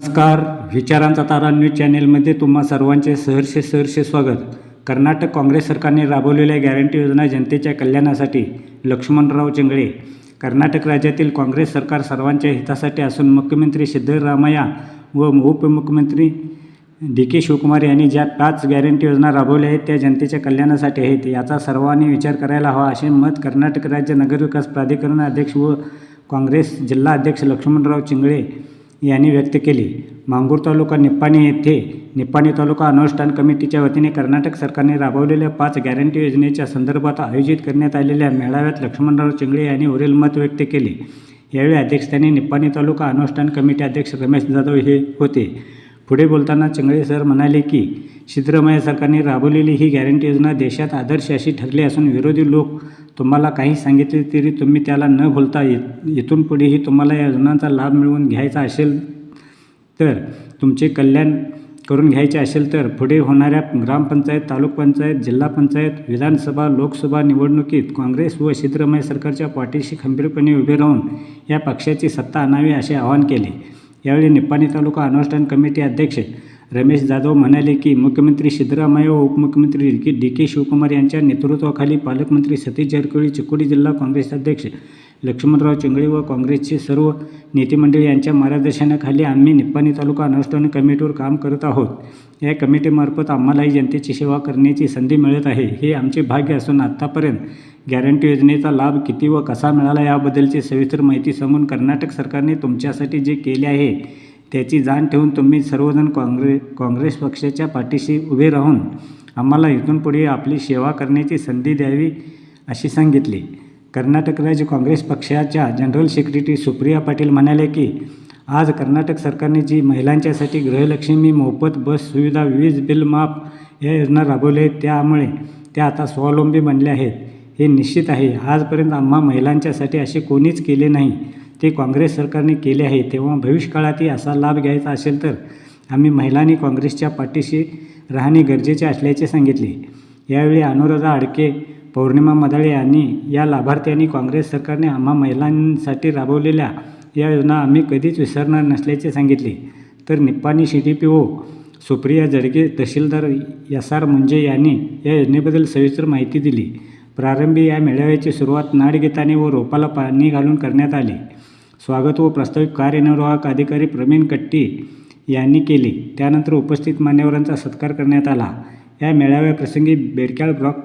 नमस्कार. विचारांचा तारा न्यूज चॅनेलमध्ये तुम्हा सर्वांचे सहर्ष सहर्ष स्वागत. कर्नाटक काँग्रेस सरकारने राबवलेल्या गॅरंटी योजना जनतेच्या कल्याणासाठी लक्ष्मणराव चिंगळे. कर्नाटक राज्यातील काँग्रेस सरकार सर्वांच्या हितासाठी असून मुख्यमंत्री सिद्धरामय्या व उपमुख्यमंत्री डी के शिवकुमार यांनी ज्या पाच गॅरंटी योजना राबवल्या आहेत त्या जनतेच्या कल्याणासाठी आहेत. याचा सर्वांनी विचार करायला हवा असे मत कर्नाटक राज्य नगरविकास प्राधिकरण अध्यक्ष व काँग्रेस जिल्हा अध्यक्ष लक्ष्मणराव चिंगळे यांनी व्यक्त केली. मांगूर तालुका निप्पाणी येथे निप्पाणी तालुका अनुष्ठान कमिटीच्या वतीने कर्नाटक सरकारने राबवलेल्या पाच गॅरंटी योजनेच्या संदर्भात आयोजित करण्यात आलेल्या मेळाव्यात लक्ष्मणराव चिंगळे यांनी वरील मत व्यक्त केले. यावेळी अध्यक्षस्थानी निप्पाणी तालुका अनुष्ठान कमिटी अध्यक्ष रमेश जाधव हे होते. पुढे बोलताना चिंगळे सर म्हणाले की सिद्धरामय्या सरकारने राबवलेली ही गॅरंटी योजना देशात आदर्श अशी ठरली असून विरोधी लोक तुम्हाला काही सांगितले तरी तुम्ही त्याला न भुलता येत इथून पुढेही तुम्हाला या योजनांचा लाभ मिळवून घ्यायचा असेल तर तुमचे कल्याण करून घ्यायचे असेल तर पुढे होणाऱ्या ग्रामपंचायत तालुक पंचायत जिल्हा पंचायत विधानसभा लोकसभा निवडणुकीत काँग्रेस व सिद्धरामय्या सरकारच्या पाठीशी खंबीरपणे उभे राहून या पक्षाची सत्ता आणावी असे आवाहन केले. यावेळी निप्पाणी तालुका अनुष्ठान कमिटी अध्यक्ष रमेश जाधव म्हणाले की मुख्यमंत्री सिद्धरामय्या व उपमुख्यमंत्री D K D K Shivakumar यांच्या नेतृत्वाखाली पालकमंत्री सतीश जारकिहोळी चिकोडी जिल्हा काँग्रेस अध्यक्ष लक्ष्मणराव चिंगळे व काँग्रेसचे सर्व नेतेमंडळी यांच्या मार्गदर्शनाखाली आम्ही निप्पाणी तालुका अनुष्ठान कमिटीवर काम करत आहोत. या कमिटीमार्फत आम्हालाही जनतेची सेवा करण्याची संधी मिळत आहे. हे आमचे भाग्य असून आत्तापर्यंत गॅरंटी योजनेचा लाभ किती व कसा मिळाला याबद्दलची सविस्तर माहिती सांगून कर्नाटक सरकारने तुमच्यासाठी जे केले आहे त्याची जाण ठेवून तुम्ही सर्वजण काँग्रे काँग्रेस पक्षाच्या पाठीशी उभे राहून आम्हाला इथून पुढे आपली सेवा करण्याची संधी द्यावी अशी सांगितली. कर्नाटक राज्य काँग्रेस पक्षाच्या जनरल सेक्रेटरी सुप्रिया पाटील म्हणाले की आज कर्नाटक सरकारने जी महिलांच्यासाठी गृहलक्ष्मी मोफत बस सुविधा वीज बिल माफ या योजना राबवल्या आहेत त्यामुळे त्या आता स्वावलंबी बनल्या आहेत. हे निश्चित आहे. आजपर्यंत आम्हा महिलांच्यासाठी असे कोणीच केले नाही. ते काँग्रेस सरकारने केले आहे तेव्हा भविष्यकाळातही असा लाभ घ्यायचा असेल तर आम्ही महिलांनी काँग्रेसच्या पाठीशी राहणे गरजेचे असल्याचे सांगितले. यावेळी अनुराधा अडके पौर्णिमा मदाळे यांनी या लाभार्थ्यांनी काँग्रेस सरकारने आम्हा महिलांसाठी राबवलेल्या या योजना आम्ही कधीच विसरणार नसल्याचे सांगितले. तर Nippani C D P O Supriya Jadage तहसीलदार एस आर मुंजे यांनी या योजनेबद्दल सविस्तर माहिती दिली. प्रारंभी या मेळाव्याची सुरुवात नाडगीताने व रोपाला पाणी घालून करण्यात आली. स्वागत व प्रस्तावित कार्यनिर्वाहक अधिकारी प्रवीण कट्टी यांनी केले. त्यानंतर उपस्थित मान्यवरांचा सत्कार करण्यात आला. या मेळाव्याप्रसंगी Bedkyal block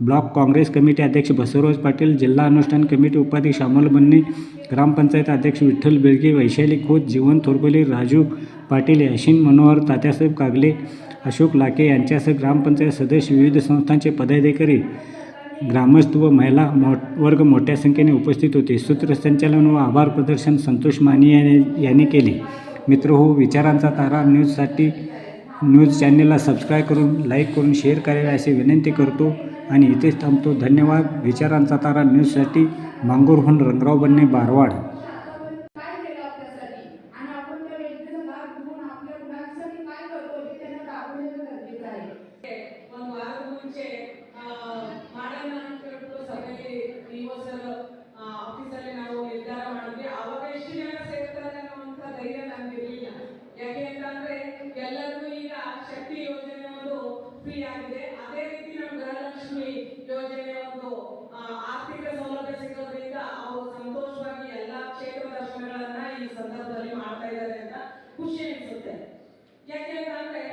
block Congress committee अध्यक्ष बसवराज पाटील जिल्हा अनुष्ठान कमिटी उपाध्यक्ष अमोल बन्ने ग्रामपंचायत अध्यक्ष विठ्ठल बेळगे वैशाली खोत जीवन थोरबोले राजू पाटील याशिन मनोहर तात्यासाहेब कागले अशोक लाके यांच्यासह ग्रामपंचायत सदस्य विविध संस्थांचे पदाधिकारी ग्रामस्थ व महिला मो वर्ग मोठ्या संख्येने उपस्थित होते. सूत्रसंचालन व आभार प्रदर्शन संतोष माने याने यांनी केले. मित्र हो विचारांचा तारा न्यूजसाठी न्यूज चॅनलला सबस्क्राईब करून लाईक करून शेअर करावे अशी विनंती करतो आणि इथेच थांबतो. धन्यवाद. विचारांचा तारा न्यूजसाठी मांगूरहून रंगराव बन्ने बारवाड. ಎಷ್ಟು ಜನ ಸೇರ್ತಾರೆ ಅನ್ನುವಂತ ಧೈರ್ಯ ನಮ್ಗೆ ಇರಲಿಲ್ಲ ಯಾಕೆ ಅಂತಂದ್ರೆ ಎಲ್ಲರಿಗೂ ಈಗ ಶಕ್ತಿ ಯೋಜನೆ ಒಂದು ಫ್ರೀ ಆಗಿದೆ. ಅದೇ ರೀತಿ ನಮ್ಮ ಗೃಹಲಕ್ಷ್ಮಿ ಯೋಜನೆ ಒಂದು ಆರ್ಥಿಕ ಸೌಲಭ್ಯ ಸಿಗೋದ್ರಿಂದ ಅವರು ಸಂತೋಷವಾಗಿ ಎಲ್ಲಾ ಕ್ಷೇತ್ರ ದರ್ಶನಗಳನ್ನ ಈ ಸಂದರ್ಭದಲ್ಲಿ ಮಾಡ್ತಾ ಇದ್ದಾರೆ ಅಂತ ಖುಷಿ ಅನಿಸುತ್ತೆ. ಯಾಕೆ ಅಂತಂದ್ರೆ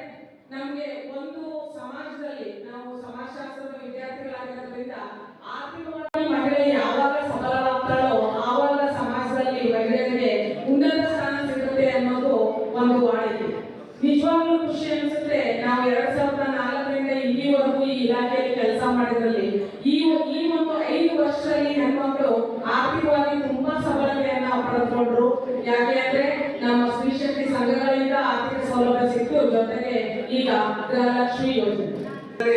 ನಮ್ಗೆ ಒಂದು ಸಮಾಜದಲ್ಲಿ ನಾವು ಸಮಾಜಶಾಸ್ತ್ರದ ವಿದ್ಯಾರ್ಥಿಗಳಾಗಿರೋದ್ರಿಂದ ಆರ್ಥಿಕವಾಗಿ ಸ್ತ್ರೀಶಕ್ತಿ ಸಂಘಗಳಿಂದ ಆರ್ಥಿಕ ಸೌಲಭ್ಯ ಸಿಕ್ತು ಜೊತೆಗೆ ಈಗ ಗೃಹಲಕ್ಷ್ಮಿ ಯೋಜನೆ.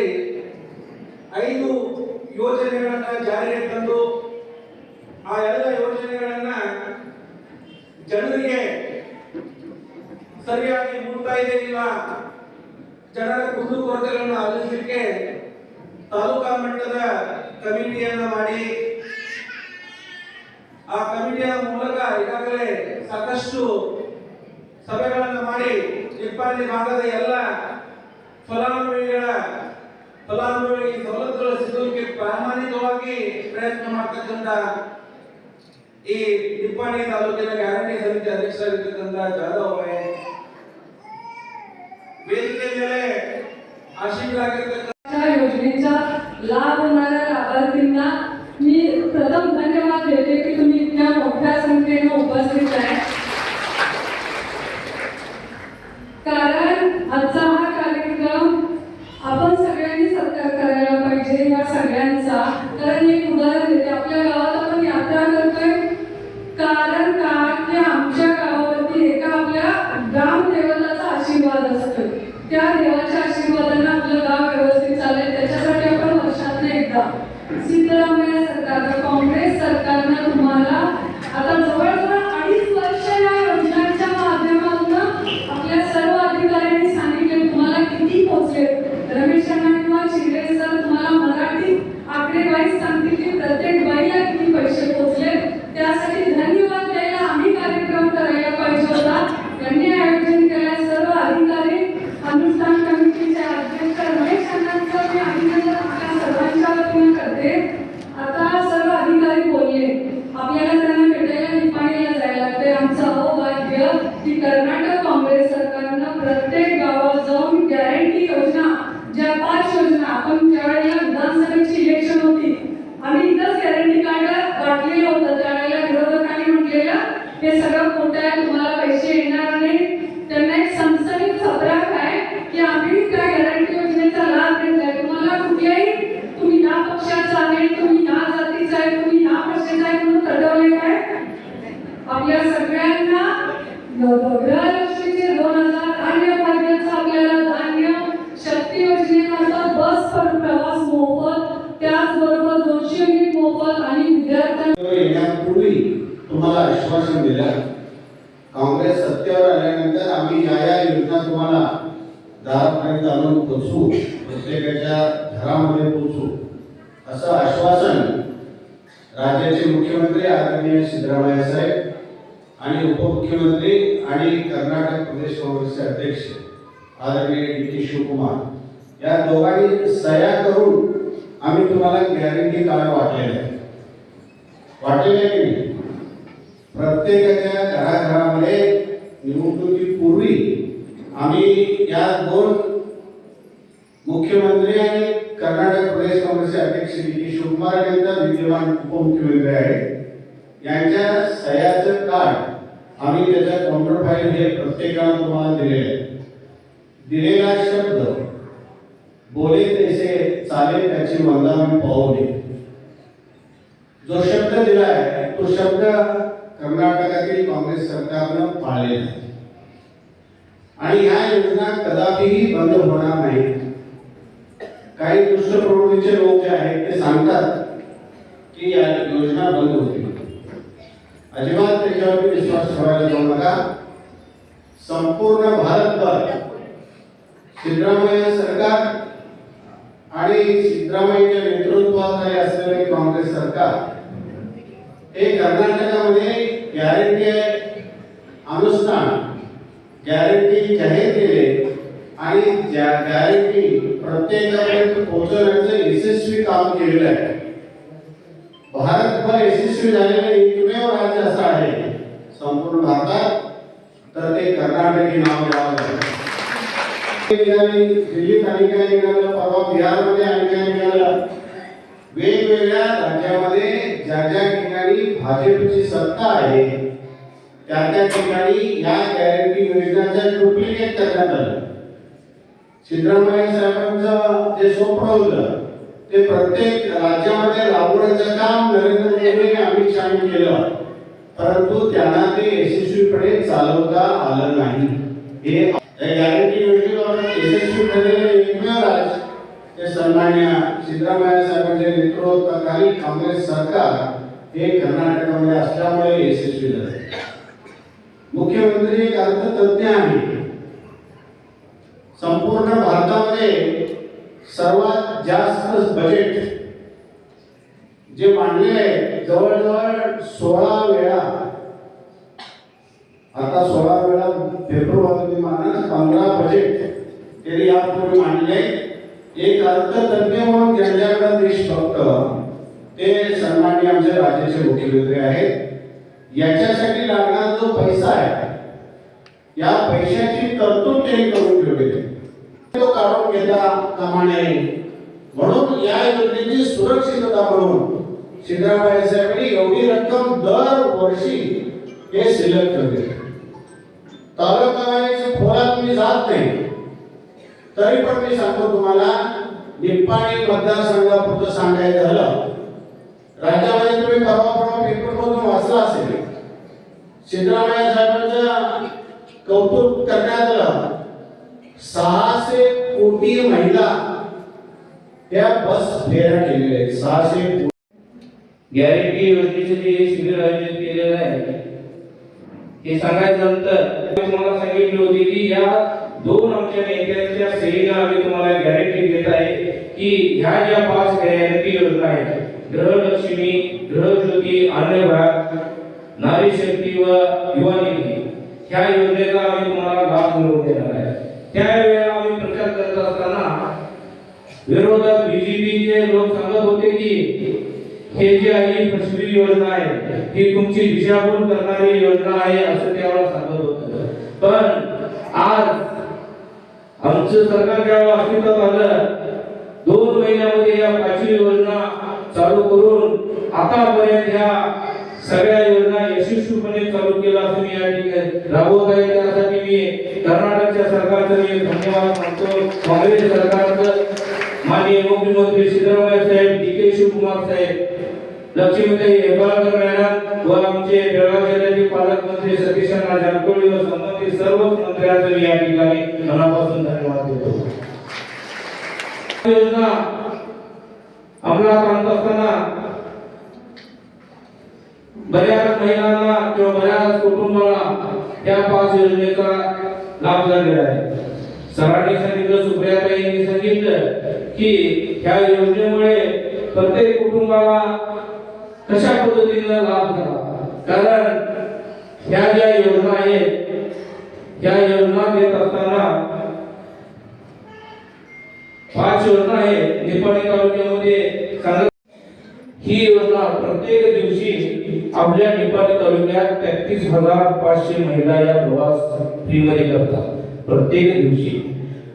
ಐದು ಯೋಜನೆಗಳನ್ನ ಜಾರಿಗೆ ತಂದು ಆ ಎಲ್ಲ ಯೋಜನೆಗಳನ್ನ ಜನರಿಗೆ ಸರಿಯಾಗಿ ಮುಟ್ತಾ ಇದೆ ಇಲ್ಲ ಜನರ ಕುಂದುಕೊರತೆಗಳನ್ನು ಆಲಿಸಲಿಕ್ಕೆ ತಾಲೂಕಾ ಮಟ್ಟದ ಕಮಿಟಿಯನ್ನ ಮಾಡಿ. ಆ ಕಮಿಟಿಯ ಮೂಲಕ ಈಗಾಗಲೇ ಸಾಕಷ್ಟು ಸಭೆಗಳನ್ನು ಮಾಡಿ ಇಪ್ಪತ್ತನೇ ಭಾಗದ ಎಲ್ಲ ಫಲಾನುಭವಿಗಳ ಫಲಾನುಭವಿ ಸವಲತ್ತುಗಳ ಸಿಗುವಿಕೆ ಪ್ರಾಮಾಣಿಕವಾಗಿ ಪ್ರಯತ್ನ ಮಾಡ್ತಕ್ಕಂಥ ಈ ನಿಪ್ಪಾಣಿ ತಾಲೂಕಿನ ಗ್ಯಾರಂಟಿ ಸಮಿತಿ ಅಧ್ಯಕ್ಷರಾಗಿರ್ತಕ್ಕಂಥ ಜಾಧವ್ ಅವರೇ ವೇದಿಕೆ ಮೇಲೆ ಆಶೀರ್ವಾದವಾಗಿರ್ತಕ್ಕಂಥ या योजनेचा लाभ होणाऱ्या लाभार्थींना मी प्रथम धन्यवाद देते की तुम्ही इतक्या मोठ्या संख्येने उपस्थित आहे something आपल्या सगळ्यांना गृहलक्ष्मीचे दोन हजार अन्य भाग्याचं आपल्याला धान्य शक्ती योजनेमार्फत बस पर प्रवास मोफत त्याचबरोबर दोनशे युनिट मोफत आणि विद्यार्थ्यांना येण्यापूर्वी तुम्हाला आश्वासन दिलं. काँग्रेस सत्तेवर आल्यानंतर आम्ही या या योजना तुम्हाला दारापर्यंत आणून पोचवू प्रत्येकाच्या घरामध्ये पोचवू असं आश्वासन राज्याचे मुख्यमंत्री आदरणीय सिद्धरामय्या साहेब आणि उपमुख्यमंत्री आणि कर्नाटक प्रदेश काँग्रेसचे अध्यक्ष आदरणीय डी के शिवकुमार या दोघांनी सह्या करून आम्ही तुम्हाला गॅरंटी कार्ड वाटलेलं आहे वाटलेलं आहे की नाही? प्रत्येकाच्या घराघरामध्ये निवडणुकीपूर्वी आम्ही या दोन मुख्यमंत्री आणि कर्नाटक प्रदेश काँग्रेसचे अध्यक्ष डी के शिवकुमार यांचा विद्यमान उपमुख्यमंत्री आहे यांच्या सह्याचं कार्ड आम्ही त्याच्या काउंटर फाईल हे प्रत्येकाला तुम्हाला दिलेले आहे. दिलेला शब्द बोले तसे चाले त्याची वंदावणी पाहू जो शब्द दिला आहे तो शब्द कर्नाटकातील काँग्रेस सरकारनं पाळलेला आहे. आणि ह्या योजना कदापिही बंद होणार नाही. काही दुष्ट प्रवृत्तीचे लोक जे आहेत ते सांगतात की या योजना बंद होते. अजिबात त्याच्यावरती विश्वास ठेवायला जाऊ नका. संपूर्ण भारतभर सिद्धरामय्या सरकार आणि सिद्धरामय्यांच्या नेतृत्वाखाली असलेले काँग्रेस सरकार हे कर्नाटकामध्ये गॅरंटी अनुष्ठान गॅरंटी जाहीर केले आणि गॅरंटी प्रत्येकापर्यंत पोहोचवण्याचं यशस्वी काम केलेलं आहे. भारतभर यशस्वी झालेलं एकमेव राज्य असं आहे संपूर्ण भारतात तर ते कर्नाटक हे नाव द्यावं लागेल ठिकाणी दिल्लीत आणि काय निघालं परवा बिहारमध्ये आणि काय निघालं वेगवेगळ्या राज्यामध्ये ज्या ज्या ठिकाणी भाजपची सत्ता आहे त्या त्या ठिकाणी या गॅरंटी योजनाचं डुप्लिकेट करण्यात आलं सिद्धरामय्या साहेबांचं जे स्वप्न होतं ते प्रत्येक राज्यामध्ये राबवण्याचं काम नरेंद्र मोदी अमित केलं. परंतु त्यांना ते यशस्वीपणे चालवता आलं नाही. हे गॅरंटी यशस्वी ठरलेले एकमेव ते सन्मान्य सिद्धरामय्या साहेबांच्या नेतृत्वाखाली काँग्रेस सरकार हे कर्नाटकामध्ये असल्यामुळे यशस्वी झाले. मुख्यमंत्री एक अर्थतज्ञ आहे. संपूर्ण भारतामध्ये सर्वात जास्त बजेट जे मांडले आहे जवळजवळ सोळा वेळा आता सोळा वेळा मानस पंधरा बजेट त्यांनी यापूर्वी मांडले एक अर्थतज्ञ म्हणून ज्यांच्याकडे देश बघतं ते सन्मान्य आमचे राज्याचे मुख्यमंत्री आहेत. याच्यासाठी लागणारा जो पैसा आहे या पैशाची तरतूद त्यांनी करून ठेवलेली तो काढून घेता कामा नये. म्हणून या योजनेची सुरक्षितता म्हणून सिद्धरामय्या साहेबांनी एवढी रक्कम दर वर्षी हे सिलेक्ट करते तालुकाच्या खोलात मी जात नाही. तरी पण मी सांगतो तुम्हाला निप्पाणी मतदारसंघापुरतं सांगायचं झालं राज्यामध्ये तुम्ही परवा परवा पेपरमधून वाचला असेल. सिद्धरामय्या साहेबांचं कौतुक करण्यात आलं. सहाशे कोटी महिला त्या बस फेऱ्या केलेल्या आहेत. सहाशे गॅरंटी योजनेचे जे शिबिर आयोजित केलेलं आहे हे सांगायचं नंतर मी तुम्हाला सांगितली होती की या दोन आमच्या नेत्यांच्या सहीनं आम्ही तुम्हाला गॅरंटी देत आहे की ह्या ज्या पाच गॅरंटी योजना आहेत गृहलक्ष्मी गृहज्योती अन्नभाग नारी शक्ती व युवा निधी ह्या योजनेचा आम्ही तुम्हाला लाभ मिळवून देणार आहे. त्यावेळेला आम्ही प्रचार करत असताना विरोधात बीजेपीचे लोक सांगत होते की हे जे आहे फसवी योजना आहे ही तुमची दिशाभूल करणारी योजना आहे असं त्यावेळेला सांगत होतं. पण आज आमचं सरकार ज्यावेळेला अस्तित्वात आलं दोन महिन्यामध्ये या पाचवी योजना चालू करून आतापर्यंत ह्या सगळ्या योजना यशस्वीपणे चालू केला असं मी या ठिकाणी राबवत आहे त्यासाठी मी कर्नाटकच्या सरकारचं मी धन्यवाद मानतो. काँग्रेस सरकारचं माननीय मुख्यमंत्री Siddaramaiah saheb D K Shivakumar saheb Lakshmitai Hebbalkar madam व आमचे बेळगाव जिल्ह्याचे पालकमंत्री सतीश अण्णा जारकोळी व संबंधित सर्वच मंत्र्यांचं मी या ठिकाणी मनापासून धन्यवाद देतो. योजना अंमलात आणत असताना बऱ्याच महिलांना किंवा बऱ्याच कुटुंबाला त्या पाच योजनेचा लाभ झालेला आहे. सरांनी सांगितलं सुप्रियाताईंनी सांगितलं की ह्या योजनेमुळे प्रत्येक कुटुंबाला कशा पद्धतीने लाभ झाला? कारण ह्या ज्या योजना आहेत ह्या योजना देत असताना पाच योजना आहेत. निपाणी तालुक्यामध्ये सांगत ही योजना प्रत्येक दिवशी आपल्या निपाणी तालुक्यात तेहतीस हजार पाचशे महिला या प्रवास फ्रीमध्ये करतात. प्रत्येक दिवशी.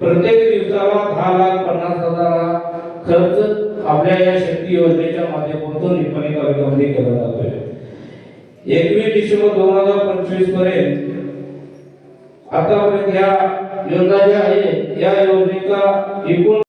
प्रत्येक दिवसाला दहा लाख पन्नास हजार खर्च आपल्या या शक्ती योजनेच्या माध्यमातून निपणे तालुक्यामध्ये केला जातोय. एकवीस डिसेंबर दोन हजार पंचवीसपर्यंत आतापर्यंत या योजना ज्या आहेत या योजनेचा एकूण